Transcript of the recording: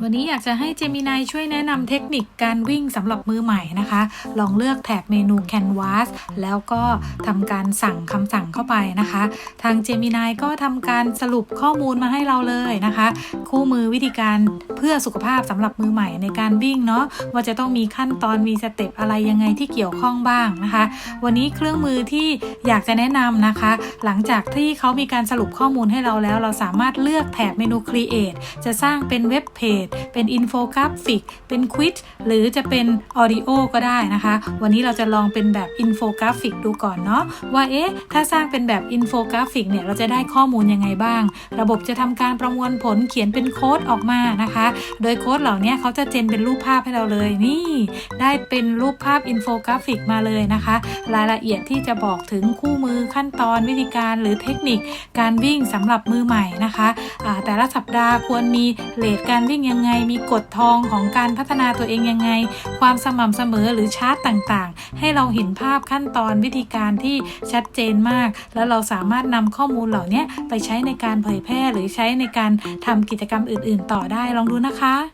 วันนี้อยากจะให้เจมินายช่วยแนะนำเทคนิคการวิ่งสำหรับมือใหม่นะคะ ลองเลือกแถบเมนู Canvas แล้วก็ทำการสั่งคำสั่งเข้าไปนะคะ ทางเจมินายก็ทำการสรุปข้อมูลมาให้เราเลยนะคะ คู่มือวิธีการเพื่อสุขภาพสำหรับมือใหม่ในการวิ่งเนาะว่าจะต้องมีขั้นตอนมีสเต็ปอะไรยังไงที่เกี่ยวข้องบ้างนะคะ วันนี้เครื่องมือที่อยากจะแนะนำนะคะ หลังจากที่เขามีการสรุปข้อมูลให้เราแล้ว เราสามารถเลือกแถบเมนู Create จะสร้างเป็นเว็บเพจเป็นอินโฟกราฟิก เป็นควิ z หรือจะเป็นออดิโอก็ได้นะคะ วันนี้เราจะลองเป็นแบบอินโฟกราฟิกดูก่อนเนาะว่าเอ๊ะถ้าสร้างเป็นแบบอินโฟกราฟิกเนี่ยเราจะได้ข้อมูลยังไงบ้าง ระบบจะทำการประมวลผลเขียนเป็นโค้ดออกมานะคะ โดยโค้ดเหล่านี้เขาจะเจนเป็นรูปภาพให้เราเลยนี่ ได้เป็นรูปภาพอินโฟกราฟิกมาเลยนะคะ รายละเอียดที่จะบอกถึงคู่มือขั้นตอนวิธีการหรือเทคนิคการวิ่งสำหรับมือใหม่นะคะแต่ละสัปดาห์ควรมีเลทการวิ่งยังไง มีกฎทองของการพัฒนาตัวเองยังไง ความสม่ำเสมอหรือชาร์ตต่างๆ ให้เราเห็นภาพขั้นตอนวิธีการที่ชัดเจนมาก แล้วเราสามารถนำข้อมูลเหล่านี้ไปใช้ในการเผยแพร่หรือใช้ในการทำกิจกรรมอื่น ๆ ต่อได้ลองดูนะคะ